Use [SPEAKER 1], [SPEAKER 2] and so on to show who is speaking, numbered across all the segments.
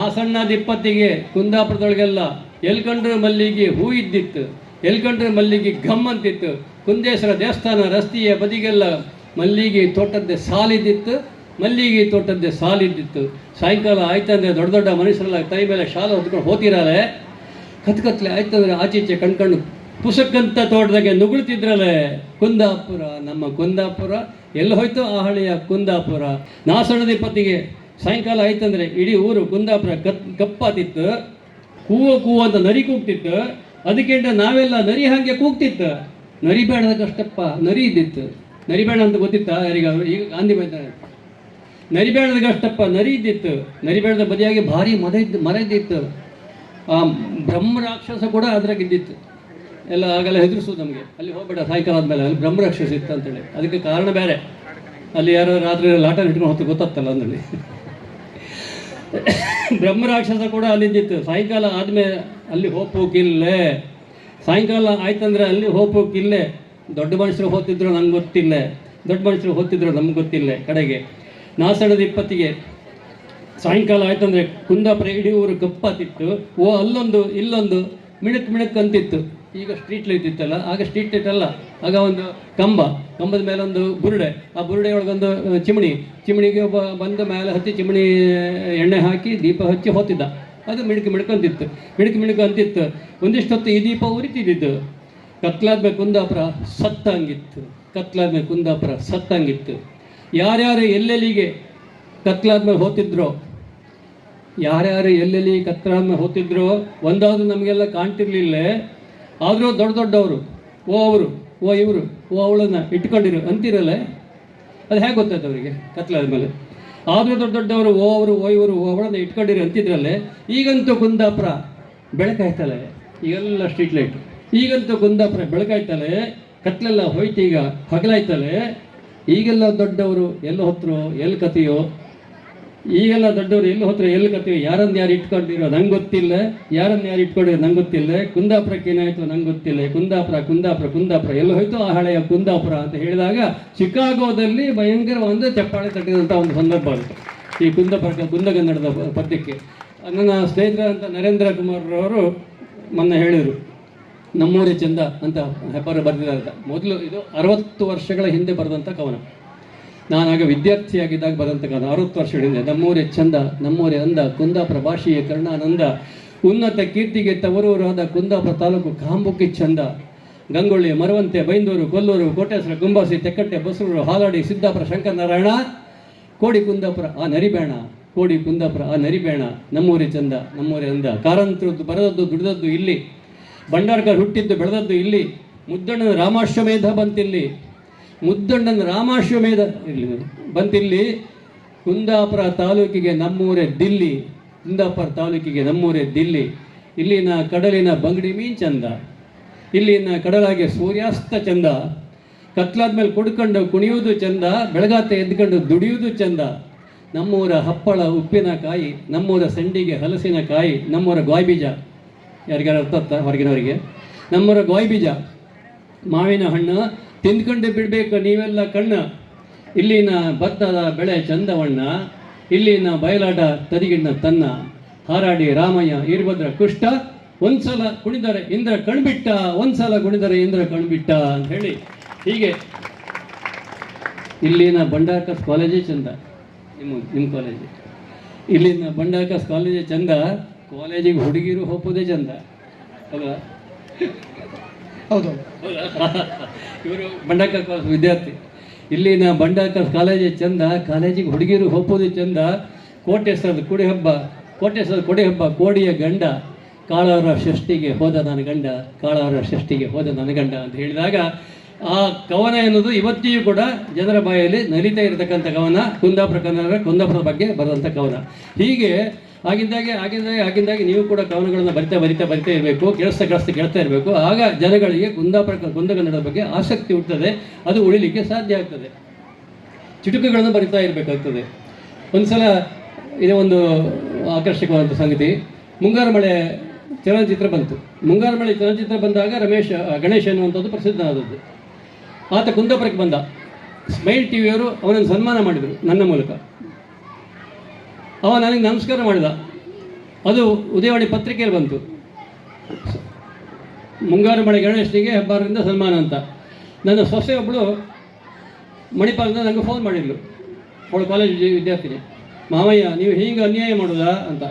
[SPEAKER 1] ಆ ಸಣ್ಣ ದಿಪ್ಪತ್ತಿಗೆ ಕುಂದಾಪುರದೊಳಗೆಲ್ಲ ಎಲ್ಕಂಡ್ರ ಮಲ್ಲಿಗೆ ಹೂ ಇದ್ದಿತ್ತು. ಎಲ್ಕಂಡ್ರ ಮಲ್ಲಿಗೆ ಘಮ್ ಅಂತಿತ್ತು. ಕುಂದೇಶ್ವರ ದೇವಸ್ಥಾನ ರಸ್ತೆಯ ಬದಿಗೆಲ್ಲ ಮಲ್ಲಿಗೆ ತೋಟದ್ದೆ ಸಾಲಿದ್ದಿತ್ತು ಮಲ್ಲಿಗೆ ತೋಟದ್ದೆ ಸಾಲಿದ್ದಿತ್ತು ಸಾಯಂಕಾಲ ಆಯ್ತಂದ್ರೆ ದೊಡ್ಡ ದೊಡ್ಡ ಮನುಷ್ಯರೆಲ್ಲ ಕೈ ಮೇಲೆ ಶಾಲೆ ಹೊತ್ಕೊಂಡು ಹೋತಿರಲ್ಲ ಕತ್ಕತ್ಲೆ ಆಯ್ತಂದ್ರೆ ಆಚೀಚೆ ಕಣ್ಕಂಡು ಪುಸಕ್ಕಂತ ತೋಟದಾಗೆ ನುಗುಳ್ತಿದ್ರಲ್ಲೇ ಕುಂದಾಪುರ, ನಮ್ಮ ಕುಂದಾಪುರ. ಎಲ್ಲಿ ಹೋಯ್ತು ಆ ಹಳೆಯ ಕುಂದಾಪುರ? ನಾಸಣದ ಇಪ್ಪತ್ತಿಗೆ ಸಾಯಂಕಾಲ ಆಯ್ತಂದ್ರೆ ಇಡೀ ಊರು ಕುಂದಾಪುರ ಕತ್ ಕಪ್ಪಾತಿತ್ತು. ಕೂವ ಕೂವ ಅಂತ ನರಿ ಕೂಗ್ತಿತ್ತು. ಅದಕ್ಕೆ ನಾವೆಲ್ಲ ನರಿ ಹಾಗೆ ಕೂಗ್ತಿತ್ತು. ನರಿ ಬೇಡದ ಕಷ್ಟಪ್ಪ ನರಿ ಇದ್ದಿತ್ತು. ನರಿ ಬೇಡ ಅಂತ ಗೊತ್ತಿತ್ತಾ ಯಾರಿಗಾದ್ರು ಈಗ ಗಾಂಧಿ ಬೈತಾರೆ ನರಿಬೇಡದ ಕಷ್ಟಪ್ಪ ನರಿ ಇದ್ದಿತ್ತು. ನರಿ ಬೇಡದ ಬದಿಯಾಗಿ ಭಾರಿ ಮದ ಇದ್ದು ಮರ ಇದ್ದಿತ್ತು. ಆ ಬ್ರಹ್ಮ ರಾಕ್ಷಸ ಕೂಡ ಅದ್ರಾಗಿದ್ದಿತ್ತು ಎಲ್ಲ ಆಗೆಲ್ಲ ಹೆದರ್ಸು ನಮಗೆ. ಅಲ್ಲಿ ಹೋಗ್ಬೇಡ, ಸಾಯಂಕಾಲ ಆದ್ಮೇಲೆ ಅಲ್ಲಿ ಬ್ರಹ್ಮ ರಾಕ್ಷಸ ಇತ್ತು ಅಂತೇಳಿ ಅದಕ್ಕೆ ಕಾರಣ ಬೇರೆ. ಅಲ್ಲಿ ಯಾರೋ ರಾತ್ರಿ ಲಾಟ ಇಟ್ಕೊಂಡು ಹೊತ್ತು ಗೊತ್ತಾಗ್ತಲ್ಲ ಅಂದಲ್ಲಿ ಬ್ರಹ್ಮ ರಾಕ್ಷಸ ಕೂಡ ಅಲ್ಲಿದ್ದಿತ್ತು ಸಾಯಂಕಾಲ ಆದಮೇಲೆ ಅಲ್ಲಿ ಹೋಗ್ಬೋಕಿಲ್ಲೇ? ಸಾಯಂಕಾಲ ಆಯ್ತಂದ್ರೆ ಅಲ್ಲಿ ಹೋಗೋಕಿಲ್ಲೇ ದೊಡ್ಡ ಮನುಷ್ಯರು ಹೋಗ್ತಿದ್ರು ನಂಗೆ ಗೊತ್ತಿಲ್ಲ. ದೊಡ್ಡ ಮನುಷ್ಯರು ಹೋಗ್ತಿದ್ರು ನಮ್ಗೆ ಗೊತ್ತಿಲ್ಲ ಕಡೆಗೆ. ನಾಸಣದ ಇಪ್ಪತ್ತಿಗೆ ಸಾಯಂಕಾಲ ಆಯ್ತಂದ್ರೆ ಕುಂದಾಪುರ ಇಡೀ ಊರು ಕಪ್ಪಾತಿತ್ತು ಓ, ಅಲ್ಲೊಂದು, ಇಲ್ಲೊಂದು ಮಿಣಕ್ ಮಿಣಕ್ ಅಂತಿತ್ತು. ಈಗ ಸ್ಟ್ರೀಟ್ ಲೈಟ್ ಇತ್ತಲ್ಲ, ಆಗ ಸ್ಟ್ರೀಟ್ ಲೈಟ್ ಅಲ್ಲ, ಆಗ ಒಂದು ಕಂಬ, ಕಂಬದ ಮೇಲೆ ಒಂದು ಬುರುಡೆ. ಆ ಬುರುಡೆ ಒಳಗೊಂದು ಚಿಮಣಿ. ಚಿಮಣಿಗೆ ಒಬ್ಬ ಬಂದ ಮೇಲೆ ಹತ್ತಿ ಚಿಮಣಿ ಎಣ್ಣೆ ಹಾಕಿ ದೀಪ ಹಚ್ಚಿ ಹೊತ್ತಿದ್ದ. ಅದು ಮಿಣಕ್ ಮಿಣುಕಂತಿತ್ತು ಮಿಣಕ್ ಮಿಣಕ್ ಅಂತಿತ್ತು. ಒಂದಿಷ್ಟು ಹೊತ್ತು ಈ ದೀಪ ಉರಿತಿದ್ದಿದ್ದು. ಕತ್ಲಾದ್ಮೇಲೆ ಕುಂದಾಪುರ ಸತ್ತಂಗಿತ್ತು. ಕತ್ಲಾದ್ಮೇಲೆ ಕುಂದಾಪುರ ಸತ್ತಂಗಿತ್ತು. ಯಾರ್ಯಾರು ಎಲ್ಲೆಲ್ಲಿಗೆ ಕತ್ಲಾದ್ಮೇಲೆ ಹೋಗ್ತಿದ್ರೋ ಯಾರ್ಯಾರು ಎಲ್ಲೆಲ್ಲಿ ಕತ್ಲಾದ್ಮೇಲೆ ಹೋಗ್ತಿದ್ರೋ ಒಂದಾದ್ರು ನಮಗೆಲ್ಲ ಕಾಣ್ತಿರ್ಲಿಲ್ಲ. ಆದರೂ ದೊಡ್ಡ ದೊಡ್ಡವರು, ಓ ಅವರು, ಓ ಇವರು, ಓ ಅವಳನ್ನು ಇಟ್ಕೊಂಡಿರು ಅಂತಿರಲ್ಲ, ಅದು ಹೇಗೆ ಗೊತ್ತಾಯ್ತು ಅವರಿಗೆ ಕತ್ಲಾದ್ಮೇಲೆ ಆದರೂ ದೊಡ್ಡ ದೊಡ್ಡವರು, ಓ ಅವರು, ಓ ಇವರು, ಓ ಅವಳನ್ನು ಇಟ್ಕೊಂಡಿರು ಅಂತಿದ್ರಲ್ಲೇ, ಈಗಂತೂ ಕುಂದಾಪುರ ಬೆಳಕಾಯ್ತಲ್ಲ, ಈಗೆಲ್ಲ ಸ್ಟ್ರೀಟ್ ಲೈಟ್ ಈಗಂತೂ ಕುಂದಾಪುರ ಬೆಳಕಾಯ್ತಲೆ ಕತ್ಲೆಲ್ಲ ಹೋಯ್ತು ಈಗ ಹಗಲಾಯ್ತಲೆ ಈಗೆಲ್ಲ ದೊಡ್ಡವರು ಎಲ್ಲಿ ಹೊತ್ತರು ಎಲ್ಲಿ ಕತೆಯೋ ಈಗೆಲ್ಲ ದೊಡ್ಡವರು ಎಲ್ಲಿ ಹೋದ್ರೆ ಎಲ್ಲಿ ಕತ್ತೀವಿ ಯಾರನ್ನು ಯಾರು ಇಟ್ಕೊಂಡಿರೋ ನಂಗೆ ಗೊತ್ತಿಲ್ಲ. ಯಾರನ್ನು ಯಾರು ಇಟ್ಕೊಂಡಿರೋ ನಂಗೆ ಗೊತ್ತಿಲ್ಲ. ಕುಂದಾಪುರಕ್ಕೆ ಏನಾಯಿತು ನಂಗೆ ಗೊತ್ತಿಲ್ಲ. ಕುಂದಾಪುರ ಕುಂದಾಪುರ ಕುಂದಾಪುರ. ಎಲ್ಲಿ ಹೋಯ್ತು ಆ ಹಳೆಯ ಕುಂದಾಪುರ ಅಂತ ಹೇಳಿದಾಗ ಶಿಕಾಗೋದಲ್ಲಿ ಭಯಂಕರ ಒಂದು ಚಪ್ಪಾಳೆ ತಟ್ಟಿದಂಥ ಒಂದು ಸಂದರ್ಭ ಆಯಿತು ಈ ಕುಂದಾಪುರ, ಕುಂದಗನ್ನಡದ ಪದ್ಯಕ್ಕೆ ನನ್ನ ಸ್ನೇಹಿತರಂತ ನರೇಂದ್ರ ಕುಮಾರ್ ಅವರು ಮೊನ್ನೆ ಹೇಳಿದರು, ನಮ್ಮೂರೇ ಚಂದ ಅಂತ ಹೆಬ್ಬಾರ ಬರೆದಿದ್ದಾರೆ ಮೊದಲು ಇದು ಅರವತ್ತು ವರ್ಷಗಳ ಹಿಂದೆ ಬರೆದಂಥ ಕವನ. ನಾನಾಗ ವಿದ್ಯಾರ್ಥಿಯಾಗಿದ್ದಾಗ ಕಾಲ, ಅರವತ್ತು ವರ್ಷಗಳಿಂದ ನಮ್ಮೂರೇ ಚಂದ, ನಮ್ಮೂರೇ ಅಂದ, ಕುಂದಾಪುರ ಭಾಷೆಯ ಕರ್ಣಾನಂದ, ಉನ್ನತ ಕೀರ್ತಿಗೆ ತವರೂರಾದ ಕುಂದಾಪುರ ತಾಲೂಕು ಕಾಂಬುಕ್ಕಿ ಚಂದ, ಗಂಗೊಳ್ಳಿ, ಮರವಂತೆ ಬೈಂದೂರು, ಕೊಲ್ಲೂರು ಕೋಟೇಶ್ವರ ಗುಂಬಾಸಿ ತೆಕ್ಕಟ್ಟೆ ಬಸರೂರು ಹಾಲಾಡಿ, ಸಿದ್ದಾಪುರ ಶಂಕರನಾರಾಯಣ ಕೋಡಿ ಕುಂದಾಪುರ, ಆ ನರಿಬೇಣ, ಕೋಡಿ ಕುಂದಾಪುರ, ಆ ನರಿಬೇಣ, ನಮ್ಮೂರೇ ಚಂದ, ನಮ್ಮೂರೇ ಅಂದ. ಕಾರಂತರದ್ದು ಬರದದ್ದು, ದುಡಿದದ್ದು ಇಲ್ಲಿ ಭಂಡಾರ್ಕರ್ ಹುಟ್ಟಿದ್ದು, ಬೆಳೆದದ್ದು ಇಲ್ಲಿ, ಮುದ್ದಣ್ಣನ ರಾಮಾಶ್ವಮೇಧ ಬಂತಿಲ್ಲಿ ಮುದ್ದಣ್ಣನ ರಾಮಾಶ್ವಮೇಧ ಇರಲಿ. ಬಂತಿಲ್ಲಿ ಕುಂದಾಪುರ ತಾಲೂಕಿಗೆ ನಮ್ಮೂರೇ ದಿಲ್ಲಿ, ಕುಂದಾಪುರ ತಾಲೂಕಿಗೆ ನಮ್ಮೂರೇ ದಿಲ್ಲಿ. ಇಲ್ಲಿನ ಕಡಲಿನ ಬಂಗಡಿ ಮೀನ್ ಚಂದ. ಇಲ್ಲಿನ ಕಡಲಾಗೆ ಸೂರ್ಯಾಸ್ತ ಚಂದ. ಕತ್ಲಾದ ಮೇಲೆ ಕುಡ್ಕೊಂಡು ಕುಣಿಯುವುದು ಚಂದ. ಬೆಳಗಾತ ಎದ್ಕೊಂಡು ದುಡಿಯುವುದು ಚಂದ. ನಮ್ಮೂರ ಹಪ್ಪಳ ಉಪ್ಪಿನಕಾಯಿ, ನಮ್ಮೂರ ಸಂಡಿಗೆ ಹಲಸಿನಕಾಯಿ, ನಮ್ಮೂರ ಗಾಯ್ ಬೀಜ ಯಾರಿಗಾರ ಅರ್ಥ ಹೊರಗಿನವರಿಗೆ? ನಮ್ಮೂರ ಗಾಯ್ ಬೀಜ ಮಾವಿನ ಹಣ್ಣು ತಿಂದ್ಕೊಂಡು ಬಿಡಬೇಕು ನೀವೆಲ್ಲ ಕಣ್ಣ. ಇಲ್ಲಿನ ಭತ್ತದ ಬೆಳೆ ಚಂದವಣ್ಣ, ಇಲ್ಲಿನ ಬಯಲಾಟ ತದಿಗಿಣ್ಣ ತನ್ನ. ಹಾರಾಡಿ ರಾಮಯ್ಯ ವೀರಭದ್ರ ಕುಷ್ಟ ಒಂದ್ಸಲ ಕುಣಿದರೆ ಇಂದ್ರ ಕಣ್ಬಿಟ್ಟ, ಒಂದ್ಸಲ ಕುಣಿದರೆ ಇಂದ್ರ ಕಣ್ಬಿಟ್ಟ ಅಂತ ಹೇಳಿ. ಹೀಗೆ ಇಲ್ಲಿನ ಬಂಡಾರ್ಕಸ್ ಕಾಲೇಜೇ ಚಂದ. ನಿಮ್ಮ ನಿಮ್ಮ ಕಾಲೇಜ್. ಇಲ್ಲಿನ ಬಂಡಾರ್ಕಸ್ ಕಾಲೇಜೇ ಚಂದ. ಕಾಲೇಜಿಗೆ ಹುಡುಗಿರು ಹೋಗೋದೇ ಚಂದ. ಹೌದಾ
[SPEAKER 2] ಹೌದು
[SPEAKER 1] ಇವರು ಬಂಡಾಕ ಕಾಲೇಜ್ ವಿದ್ಯಾರ್ಥಿ. ಇಲ್ಲಿನ ಬಂಡಾಕ ಕಾಲೇಜೇ ಚಂದ, ಕಾಲೇಜಿಗೆ ಹುಡುಗಿರು ಹೋಗೋದು ಚಂದ. ಕೋಟೆಸರದ ಕುಡಿ ಹಬ್ಬ ಕೋಟೆಸರದ ಕೊಡಿ ಹಬ್ಬ ಕೋಡಿಯ ಗಂಡ. ಕಾಳವರ ಷಷ್ಠಿಗೆ ಹೋದ ನನ್ನ ಗಂಡ ಕಾಳವರ ಷಷ್ಠಿಗೆ ಹೋದ ನನ್ನ ಗಂಡ ಅಂತ ಹೇಳಿದಾಗ, ಆ ಕವನ ಎನ್ನುವುದು ಇವತ್ತಿಯೂ ಕೂಡ ಜನರ ಬಾಯಲ್ಲಿ ನಲಿತಾ ಇರತಕ್ಕಂಥ ಕವನ. ಕುಂದಾಪುರ ಕನ್ನಡ ಕುಂದಾಪುರದ ಬಗ್ಗೆ ಬರೆದಂಥ ಕವನ. ಹೀಗೆ ಆಗಿದ್ದಾಗೆ ಆಗಿದ್ದಾಗೆ ಆಗಿದ್ದಾಗೆ ನೀವು ಕೂಡ ಕವನಗಳನ್ನು ಬರಿತಾ ಬರಿತಾ ಬರಿತಾ ಇರಬೇಕು ಕೆಲಸ ಕೇಳಿಸ್ತಾ, ಕೇಳ್ತಾ ಇರಬೇಕು. ಆಗ ಜನಗಳಿಗೆ ಕುಂದಾಪುರ ಕುಂದಗನ್ನಡದ ಬಗ್ಗೆ ಆಸಕ್ತಿ ಹುಟ್ಟುತ್ತದೆ, ಅದು ಉಳಿಲಿಕ್ಕೆ ಸಾಧ್ಯ ಆಗ್ತದೆ. ಚುಟುಕುಗಳನ್ನು ಬರಿತಾ ಇರಬೇಕಾಗ್ತದೆ. ಒಂದು ಸಲ ಇದೇ ಒಂದು ಆಕರ್ಷಕವಾದಂಥ ಸಂಗತಿ. ಮುಂಗಾರು ಮಳೆ ಚಲನಚಿತ್ರ ಬಂತು. ಮುಂಗಾರು ಮಳೆ ಚಲನಚಿತ್ರ ಬಂದಾಗ ರಮೇಶ್, ಗಣೇಶ್ ಅನ್ನುವಂಥದ್ದು ಪ್ರಸಿದ್ಧನಾದದ್ದು. ಆತ ಕುಂದಾಪುರಕ್ಕೆ ಬಂದ. ಸ್ಮೈಲ್ ಟಿ ವಿಯವರು ಅವನನ್ನು ಸನ್ಮಾನ ಮಾಡಿದರು ನನ್ನ ಮೂಲಕ. ಅವ ನನಗೆ ನಮಸ್ಕಾರ ಮಾಡಿದ. ಅದು ಉದಯವಾಣಿ ಪತ್ರಿಕೆಯಲ್ಲಿ ಬಂತು. ಮುಂಗಾರು ಮಳೆ ಗಣೇಶನಿಗೆ ಹೆಬ್ಬಾರದಿಂದ ಸನ್ಮಾನ ಅಂತ. ನನ್ನ ಸೊಸೆ ಒಬ್ಬಳು ಮಣಿಪಾಲದಿಂದ ನನಗೆ ಫೋನ್ ಮಾಡಿದ್ಲು. ಅವಳು ಕಾಲೇಜ್ ವಿದ್ಯಾರ್ಥಿನಿ. ಮಾವಯ್ಯ, ನೀವು ಹೀಗೆ ಅನ್ಯಾಯ ಮಾಡೋದಾ ಅಂತ.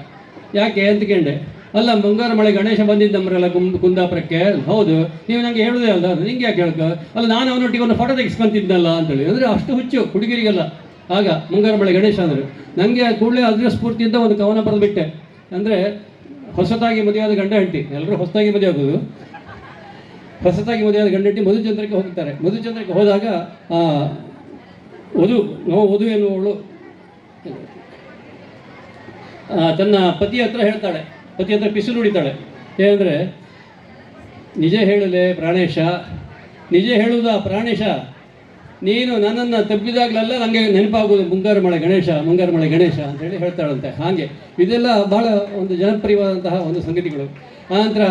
[SPEAKER 1] ಯಾಕೆ ಅಂತ ಅಂದ್ಕೊಂಡೆ ಅಲ್ಲ, ಮುಂಗಾರು ಮಳೆ ಗಣೇಶ ಬಂದಿದ್ದ ನಮ್ಮರೆಲ್ಲ ಕುಂದ್ ಕುಂದಾಪುರಕ್ಕೆ. ಹೌದು, ನೀವು ನನಗೆ ಹೇಳೋದೇ ಅಲ್ಲ. ನಿಂಗೆ ಯಾಕೆ ಹೇಳ್ಕ? ಅಲ್ಲ, ನಾನು ಅವನೊಟ್ಟಿಗೆ ಒಂದು ಫೋಟೋ ತೆಗೆಸ್ಕೊಂತಿದ್ದಲ್ಲ ಅಂತೇಳಿ. ಅಂದರೆ ಅಷ್ಟು ಹುಚ್ಚು, ಹುಡುಗಿರಿಗೆಲ್ಲ. ಆಗ ಮುಂಗಾರು ಮಳೆ ಗಣೇಶ ಅಂದರು. ನನಗೆ ಕೂಡಲೇ ಅದರ ಸ್ಫೂರ್ತಿಯಿಂದ ಒಂದು ಕವನ ಬರೆದುಬಿಟ್ಟೆ. ಅಂದರೆ ಹೊಸತಾಗಿ ಮದುವೆಯಾದ ಗಂಡ ಹೆಂಡತಿ. ಎಲ್ಲರೂ ಹೊಸದಾಗಿ ಮದುವೆ ಆಗೋದು. ಹೊಸತಾಗಿ ಮದುವೆಯಾದ ಗಂಡ ಹೆಂಡತಿ ಮಧುಚಂದ್ರಕ್ಕೆ ಹೋಗ್ತಾರೆ. ಮಧುಚಂದ್ರಕ್ಕೆ ಹೋದಾಗ ವಧು, ನೋ ವಧು ಎನ್ನುವಳು ತನ್ನ ಪತಿ ಹತ್ರ ಹೇಳ್ತಾಳೆ. ಪತಿ ಹತ್ರ ಪಿಸಿಲು ಹೊಡಿತಾಳೆ. ಏನಂದರೆ, ನಿಜ ಹೇಳಲೆ ಪ್ರಾಣೇಶ. ನಿಜ ಹೇಳುವುದಾ ಪ್ರಾಣೇಶ? ನೀನು ನನ್ನನ್ನು ತಪ್ಪಿದಾಗಲೆಲ್ಲ ನನಗೆ ನೆನಪಾಗೋದು ಮುಂಗಾರು ಮಳೆ ಗಣೇಶ, ಮುಂಗಾರು ಮಳೆ ಗಣೇಶ ಅಂತೇಳಿ ಹೇಳ್ತಾಳಂತೆ. ಹಾಗೆ ಇದೆಲ್ಲ ಬಹಳ ಒಂದು ಜನಪ್ರಿಯವಾದಂತಹ ಒಂದು ಸಂಗತಿಗಳು. ಆನಂತರ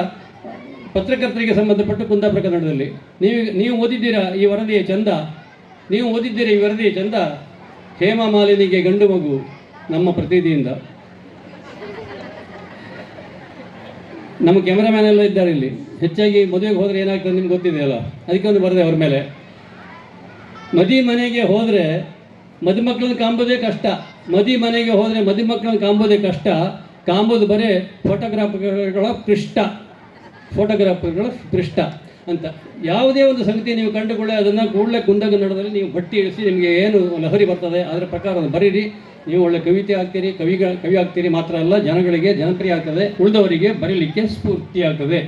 [SPEAKER 1] ಪತ್ರಕರ್ತರಿಗೆ ಸಂಬಂಧಪಟ್ಟು ಕುಂದಾಪುರ ಕನ್ನಡದಲ್ಲಿ, ನೀವು ನೀವು ಓದಿದ್ದೀರಾ ಈ ವರದಿಯ ಚಂದ? ನೀವು ಓದಿದ್ದೀರಾ ಈ ವರದಿಯ ಚಂದ? ಹೇಮಾ ಮಾಲಿನಿಗೆ ಗಂಡು ಮಗು ನಮ್ಮ ಪ್ರತಿನಿಧಿಯಿಂದ ನಮ್ಮ ಕ್ಯಾಮ್ರಾಮ್ಯಾನ್ ಎಲ್ಲ ಇದ್ದಾರೆ ಇಲ್ಲಿ. ಹೆಚ್ಚಾಗಿ ಮದುವೆಗೆ ಹೋದರೆ ಏನಾಗ್ತದೆ ನಿಮ್ಗೆ ಗೊತ್ತಿದೆಯಲ್ಲ? ಅದಕ್ಕೆ ಒಂದು ಬರದೆ ಅವ್ರ ಮೇಲೆ. ಮದಿ ಮನೆಗೆ ಹೋದರೆ ಮದುಮಕ್ಕಳನ್ನ ಕಾಂಬೋದೇ ಕಷ್ಟ. ಮದಿ ಮನೆಗೆ ಹೋದರೆ ಮದುಮಕ್ಕಳನ್ನ ಕಾಂಬೋದೇ ಕಷ್ಟ. ಕಾಂಬೋದು ಬರೇ ಫೋಟೋಗ್ರಾಫರ್ಗಳ ಪೃಷ್ಠ. ಫೋಟೋಗ್ರಾಫರ್ಗಳ ಪೃಷ್ಠ ಅಂತ. ಯಾವುದೇ ಒಂದು ಸಂಗತಿ ನೀವು ಕಂಡುಕೊಳ್ಳಿ, ಅದನ್ನು ಕೂಡಲೇ ಕುಂದಗನ್ನಡದಲ್ಲಿ ನೀವು ಬಟ್ಟಿ ಇಳಿಸಿ ನಿಮಗೆ ಏನು ಲಹರಿ ಬರ್ತದೆ, ಅದರ ಪ್ರಕಾರ ಅದನ್ನು ಬರೀರಿ. ನೀವು ಒಳ್ಳೆ ಕವಿತೆ ಆಗ್ತೀರಿ, ಕವಿಗಳ ಕವಿ ಆಗ್ತೀರಿ ಮಾತ್ರ ಅಲ್ಲ, ಜನಗಳಿಗೆ ಜನಪ್ರಿಯ ಆಗ್ತದೆ, ಉಳಿದವರಿಗೆ ಬರೀಲಿಕ್ಕೆ ಸ್ಫೂರ್ತಿ ಆಗ್ತದೆ.